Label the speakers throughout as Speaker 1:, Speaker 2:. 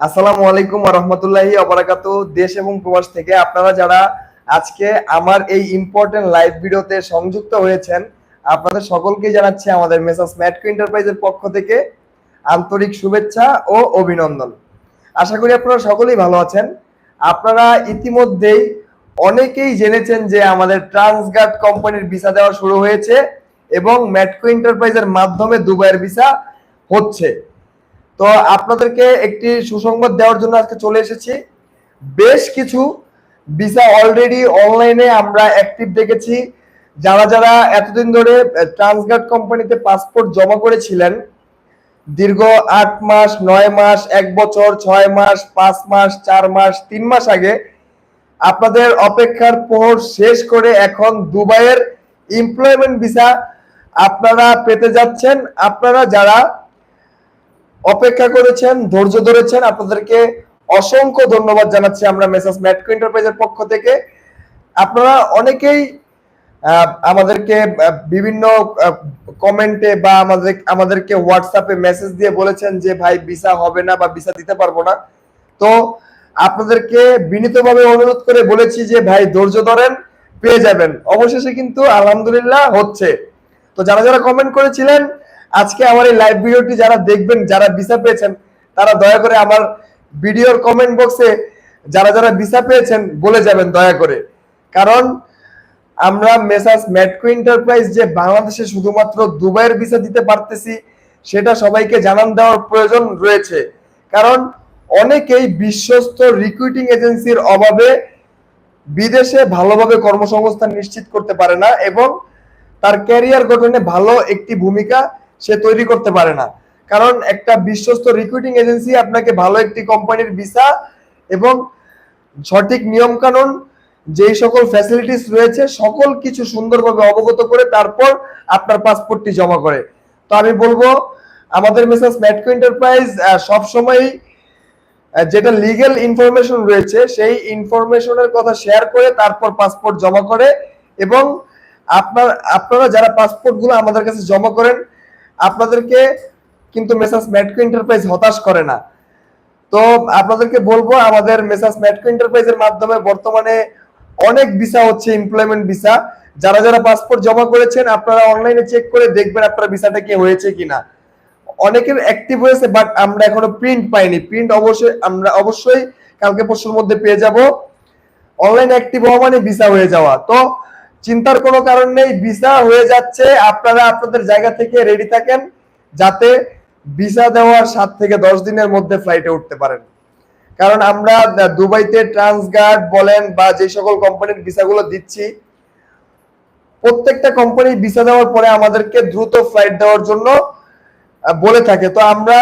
Speaker 1: আসসালামু আলাইকুম রহমতুল্লাহি অবরাকাত দেশ এবং প্রবাস থেকে আপনারা যারা আজকে আমার এই ইম্পর্টেন্ট লাইভ ভিডিওতে সংযুক্ত হয়েছেন, আপনাদের সকলকে জানাচ্ছি আমাদের মেসাস ম্যাটকো এন্টারপ্রাইজের পক্ষ থেকে আন্তরিক শুভেচ্ছা ও অভিনন্দন। আশা করি আপনারা সকলেই ভালো আছেন। আপনারা ইতিমধ্যেই অনেকেই জেনেছেন যে আমাদের ট্রান্সগার্ড কোম্পানির ভিসা দেওয়া শুরু হয়েছে এবং ম্যাটকো এন্টারপ্রাইজের মাধ্যমে দুবাইয়ের ভিসা হচ্ছে। তো আপনাদেরকে একটি সুসংবাদ দেওয়ার জন্য আজকে চলে এসেছি। বেশ কিছু ভিসা অলরেডি অনলাইনে আমরা অ্যাক্টিভ দেখেছি। যারা যারা এতদিন ধরে ট্রান্সগার্ড কোম্পানিতে পাসপোর্ট জমা করেছিলেন, দীর্ঘ আট মাস, নয় মাস, এক বছর, ছয় মাস, পাঁচ মাস, চার মাস, তিন মাস আগে আপনাদের অপেক্ষার প্রহর শেষ করে এখন দুবাইয়ের এমপ্লয়মেন্ট ভিসা আপনারা পেতে যাচ্ছেন। আপনারা যারা অপেক্ষা করেছেন, ধৈর্য ধরেছেন। আপনাদেরকে অসংখ্য ধন্যবাদ জানাচ্ছি আমরা মেসাস ম্যাটকো এন্টারপ্রাইজের পক্ষ থেকে। আপনারা অনেকেই আমাদেরকে বিভিন্ন কমেন্টে বা আমাদের, আমাদেরকে হোয়াটসঅ্যাপে মেসেজ দিয়ে বলেছেন যে, ভাই, ভিসা হবে না বা ভিসা দিতে পারব না। তো আপনাদেরকে বিনীতভাবে অনুরোধ করে বলেছি যে, ভাই, ধৈর্য ধরেন, পেয়ে যাবেন। অবশেষে কিন্তু আলহামদুলিল্লাহ হচ্ছে। তো যারা যারা কমেন্ট করেছিলেন আজকে আমার এই লাইভ ভিডিওটি যারা দেখবেন, যারা ভিসা পেয়েছেন, তারা দয়া করে আমার ভিডিওর কমেন্ট বক্সে যারা যারা ভিসা পেয়েছেন, বলে যাবেন দয়া করে। কারণ আমরা মেসাস ম্যাটকো এন্টারপ্রাইজ যে বাংলাদেশে শুধুমাত্র দুবাইয়ের ভিসা দিতে পারতেছি, সেটা সবাইকে জানান দেওয়ার প্রয়োজন রয়েছে। কারণ অনেকেই বিশ্বস্ত রিক্রুটিং এজেন্সির অভাবে বিদেশে ভালোভাবে কর্মসংস্থান নিশ্চিত করতে পারে না এবং তার ক্যারিয়ার গঠনে ভালো একটি ভূমিকা সে তৈরি করতে পারে না। কারণ একটা বিশ্বস্ত রিক্রুটিং এজেন্সি আপনাকে ভালো একটি কোম্পানির ভিসা এবং সঠিক নিয়ম কানুন যেই সকল ফ্যাসিলিটিস রয়েছে, সকল কিছু সুন্দরভাবে অবগত করে তারপর আপনার পাসপোর্টটি জমা করে। তো আমি বলব, আমাদের মেসেজ ম্যাটকো এন্টারপ্রাইজ সব সময় যেটা লিগ্যাল ইনফরমেশন রয়েছে, সেই ইনফরমেশনের কথা শেয়ার করে তারপর পাসপোর্ট জমা করে এবং আপনার, আপনারা যারা পাসপোর্টগুলো আমাদের কাছে জমা করেন আপনাদেরকে কিন্তু মেসাস ম্যাটকো এন্টারপ্রাইজ হতাশ করে না। তো আপনাদেরকে বলব, আমাদের মেসাস ম্যাটকো এন্টারপ্রাইজের মাধ্যমে বর্তমানে অনেক ভিসা হচ্ছে এমপ্লয়মেন্ট ভিসা। যারা যারা পাসপোর্ট জমা করেছেন, আপনারা অনলাইনে চেক করে দেখবেন আপনার ভিসাটা কি হয়েছে কিনা। অনেকের অ্যাক্টিভ হয়েছে বাট আমরা এখনও প্রিন্ট পাইনি। প্রিন্ট অবশ্যই, আমরা অবশ্যই কালকে পরশুর মধ্যে পেয়ে যাব। অনলাইন অ্যাক্টিভ হওয়া মানে ভিসা হয়ে যাওয়া। তো চিন্তার কোনো কারণ নেই ভিসা হয়ে যাচ্ছে। আপনারা আপনাদের জায়গা থেকে রেডি থাকেন যাতে ভিসা দেওয়ার সাত থেকে দশ দিনের মধ্যে ফ্লাইটে উঠতে পারেন। কারণ আমরা দুবাইতে ট্রান্সগার্ড বলেন বা যে সকল কোম্পানির ভিসাগুলো দিচ্ছি, প্রত্যেকটা কোম্পানি ভিসা দেওয়ার পরে আমাদেরকে দ্রুত ফ্লাইট দেওয়ার জন্য বলে থাকে। তো আমরা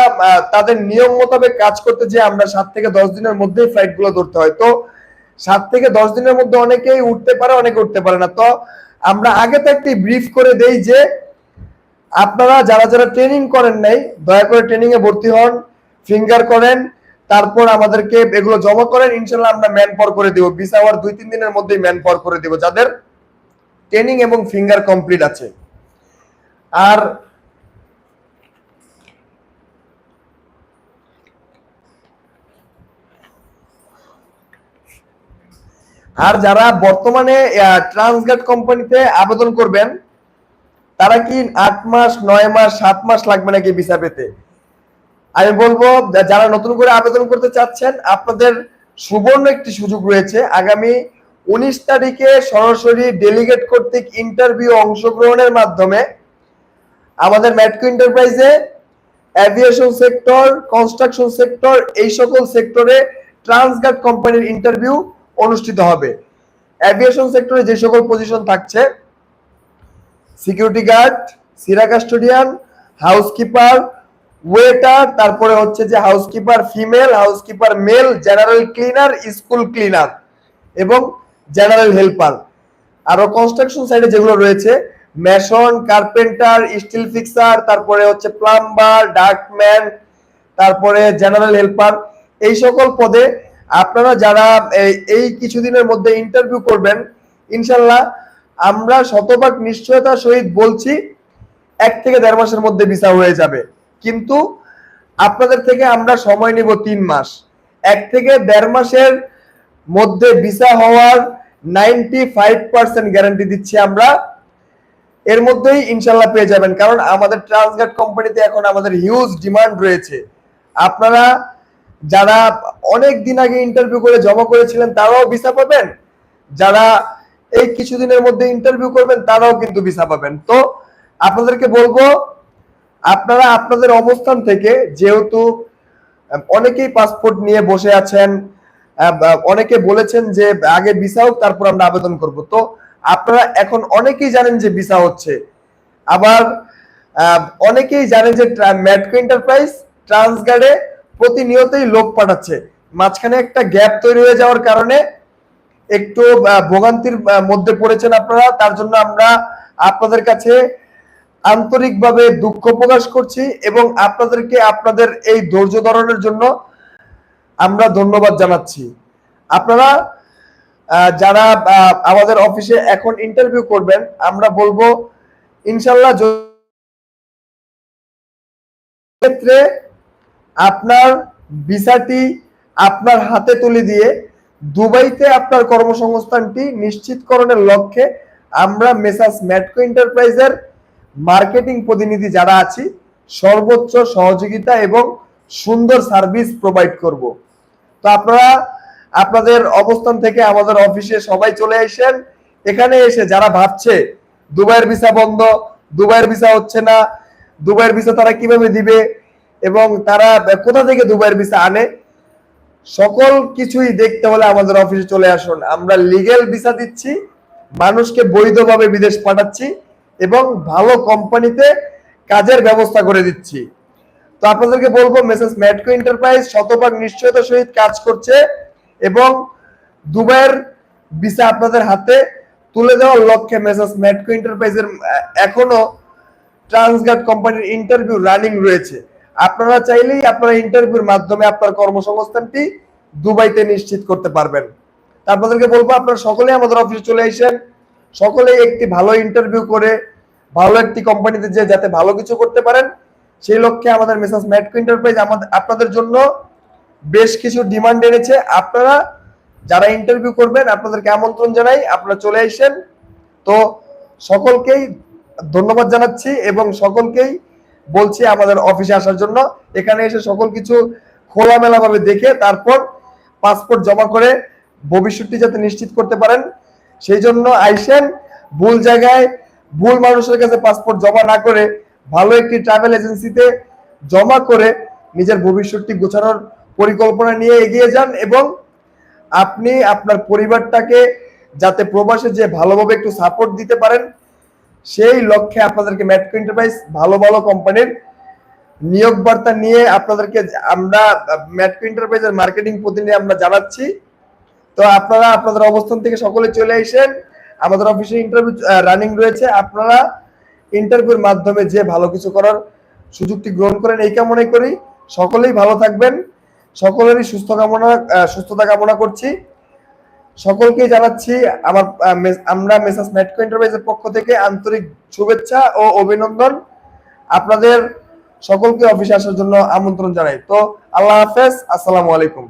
Speaker 1: তাদের নিয়ম মোতাবেক কাজ করতে যে আমরা সাত থেকে দশ দিনের মধ্যেই ফ্লাইটগুলো ধরতে হয়। তো সাত থেকে দশ দিনের মধ্যে অনেকেই উঠতে পারে, অনেকে উঠতে পারে না। তো আমরা আগে থাকতে ব্রিফ করে দেই যে আপনারা যারা যারা ট্রেনিং করেন নাই, দয়া করে ট্রেনিং এ ভর্তি হন ফিঙ্গার করেন, তারপর আমাদেরকে এগুলো জমা করেন ইনশাল্লাহ আমরা ম্যান পাওয়ার করে দিব। ভিসা হওয়ার দুই তিন দিনের মধ্যেই ম্যান পর করে দিব, যাদের ট্রেনিং এবং ফিঙ্গার কমপ্লিট আছে। আর আর যারা বর্তমানে ট্রান্সগার্ড কোম্পানিতে আবেদন করবেন, তারা কি আট মাস, নয় মাস, সাত মাস লাগবে নাকি ভিসা পেতে? আমি বলব যারা নতুন করে আবেদন করতে চাচ্ছেন, আপনাদের সুবর্ণ একটি সুযোগ রয়েছে। আগামী উনিশ তারিখে সরাসরি ডেলিগেট কর্তৃক ইন্টারভিউ অংশগ্রহণের মাধ্যমে আমাদের ম্যাটকো এন্টারপ্রাইজে অ্যাভিয়েশন সেক্টর কনস্ট্রাকশন সেক্টর এই সকল সেক্টরে ট্রান্সগার্ড কোম্পানির ইন্টারভিউ অনুষ্ঠিত হবে। অ্যাভিয়েশন সেক্টরে যে সকল পজিশন থাকছে সিকিউরিটি গার্ড সিরা কাস্টোডিয়ান হাউসকিপার ওয়েটার তারপরে হচ্ছে যে housekeeper female housekeeper male general cleaner school cleaner এবং জেনারেল হেল্পার আরও কনস্ট্রাকশন সাইডে যেগুলো রয়েছে মেশন কার্পেন্টার স্টিল ফিক্সার তারপরে হচ্ছে প্লাম্বার ডার্কম্যান তারপরে জেনারেল হেল্পার এই সকল পদে আপনারা যারা এই- কিছুদিনের মধ্যে ইন্টারভিউ করবেন, ইনশাল্লাহ আমরা শতভাগ নিশ্চয়তার সহিত বলছি, এক থেকে দেড় মাসের মধ্যে ভিসা হয়ে যাবে। কিন্তু আপনাদের থেকে আমরা সময় নিব তিন মাস। এক থেকে দেড় মাসের মধ্যে ভিসা হওয়ার নাইনটি ফাইভ পার্সেন্ট গ্যারান্টি দিচ্ছি আমরা। এর মধ্যেই ইনশাল্লাহ পেয়ে যাবেন, কারণ আমাদের ট্রান্সগার্ড কোম্পানিতে এখন আমাদের হিউজ ডিমান্ড রয়েছে। আপনারা যারা অনেক দিন আগে ইন্টারভিউ করে জমা করেছিলেন, তারাও ভিসা পাবেন। যারা এই কিছুদিনের মধ্যে ইন্টারভিউ করবেন, তারাও কিন্তু ভিসা পাবেন। তো আপনাদেরকে বলব, আপনারা আপনাদের অবস্থান থেকে যেহেতু অনেকেই পাসপোর্ট নিয়ে বসে আছেন অনেকে বলেছেন যে আগে ভিসা হোক, তারপর আমরা আবেদন করব। তো আপনারা এখন অনেকেই জানেন যে ভিসা হচ্ছে। আবার অনেকেই জানেন যে ম্যাটকো এন্টারপ্রাইজ ট্রান্সগার্ডে প্রতিনিয়তই লোক পাঠাচ্ছে। মাঝখানে একটা গ্যাপ তৈরি হয়ে যাওয়ার কারণে একটু ভোগান্তির মধ্যে পড়েছেন আপনারা। তার জন্য আমরা আপনাদের কাছে আন্তরিকভাবে দুঃখ প্রকাশ করছি এবং আপনাদেরকে আপনাদের এই ধৈর্য ধারণের জন্য আমরা ধন্যবাদ জানাচ্ছি। আপনারা যারা আমাদের অফিসে এখন ইন্টারভিউ করবেন, আমরা বলব ইনশাল্লাহ ক্ষেত্রে আপনার ভিসাটি আপনার হাতে তুলে দিয়ে দুবাইতে আপনার কর্মসংস্থানটি নিশ্চিতকরণের লক্ষ্যে আমরা মেসাস ম্যাটকো এন্টারপ্রাইজের মার্কেটিং প্রতিনিধি যারা আছি, সর্বোচ্চ সহযোগিতা এবং সুন্দর সার্ভিস প্রোভাইড করব। তো আপনারা, আপনাদের অবস্থান থেকে আমাদের অফিসে সবাই চলে আসেন। এখানে এসে যারা ভাবছে দুবাইয়ের ভিসা বন্ধ, দুবাইয়ের ভিসা হচ্ছে না, দুবাইয়ের ভিসা তারা কীভাবে দিবে এবং তারা কোথা থেকে দুবাইয়ের ভিসা আনে? সকল কিছুই দেখতে হলে আমাদের অফিসে চলে আসুন। আমরা লিগেল ভিসা দিচ্ছি, মানুষকে বৈধভাবে বিদেশ পাঠাচ্ছি এবং ভালো কোম্পানিতে কাজের ব্যবস্থা করে দিচ্ছি। তো আপনাদেরকে বলব মেসেজ ম্যাটকো এন্টারপ্রাইজ শতভাগ নিশ্চয়তার সহিত কাজ করছে এবং দুবাইয়ের ভিসা আপনাদের হাতে তুলে দেওয়ার লক্ষ্যে মেসেজ ম্যাটকো এন্টারপ্রাইজের এখনও ট্রান্সগার্ড কোম্পানির ইন্টারভিউ রানিং রয়েছে। আপনারা চাইলেই আপনারা ইন্টারভিউর মাধ্যমে আপনার কর্মসংস্থানটি দুবাইতে নিশ্চিত করতে পারবেন। আপনাদেরকে বলব, আপনারা সকলেই আমাদের অফিসে চলে আসেন। সকলেই একটি ভালো ইন্টারভিউ করে, ভালো একটি কোম্পানিতে যে যাতে ভালো কিছু করতে পারেন, সেই লক্ষ্যে আমাদের মেসাজ ম্যাটকো এন্টারপ্রাইজ আমাদের, আপনাদের জন্য বেশ কিছু ডিমান্ড এনেছে। আপনারা যারা ইন্টারভিউ করবেন, আপনাদেরকে আমন্ত্রণ জানাই, আপনারা চলে আসেন। তো সকলকেই ধন্যবাদ জানাচ্ছি এবং সকলকেই বলছি আমাদের অফিসে আসার জন্য। এখানে এসে সকল কিছু খোলামেলা ভাবে দেখে তারপর পাসপোর্ট জমা করে ভবিষ্যৎটি যাতে নিশ্চিত করতে পারেন। সেই জন্য আইসেন, ভুল জায়গায় ভুল মানুষের কাছে পাসপোর্ট জমা না করে ভালো একটি ট্রাভেল এজেন্সিতে জমা করে নিজের ভবিষ্যৎটি গোছানোর পরিকল্পনা নিয়ে এগিয়ে যান এবং আপনি আপনার পরিবারটাকে যাতে প্রবাসে যে ভালোভাবে একটু সাপোর্ট দিতে পারেন সেই লক্ষ্যে আপনাদেরকে ম্যাটকো এন্টারপ্রাইজ ভালো ভালো কোম্পানির নিয়োগ বার্তা নিয়ে আপনাদেরকে আমরা ম্যাটকো এন্টারপ্রাইজের মার্কেটিং প্রতিনিধি আমরা জানাচ্ছি। তো আপনারা আপনাদের অবস্থান থেকে সকলে চলে আসেন। আমাদের অফিসে ইন্টারভিউ রানিং রয়েছে। আপনারা ইন্টারভিউর মাধ্যমে যে ভালো কিছু করার সুযোগটি গ্রহণ করেন, এই কামনাই করি। সকলেই ভালো থাকবেন। সকলেরই সুস্থ কামনা সুস্থতা কামনা করছি। সকলকে জানাচ্ছি আমার আমরা মেসাস মেটকো এন্টারপ্রাইজের পক্ষ থেকে আন্তরিক শুভেচ্ছা ও অভিনন্দন। আপনাদের সকলকে অফিসে আসার জন্য আমন্ত্রণ জানাই। তো আল্লাহ হাফেজ, আসসালামু আলাইকুম।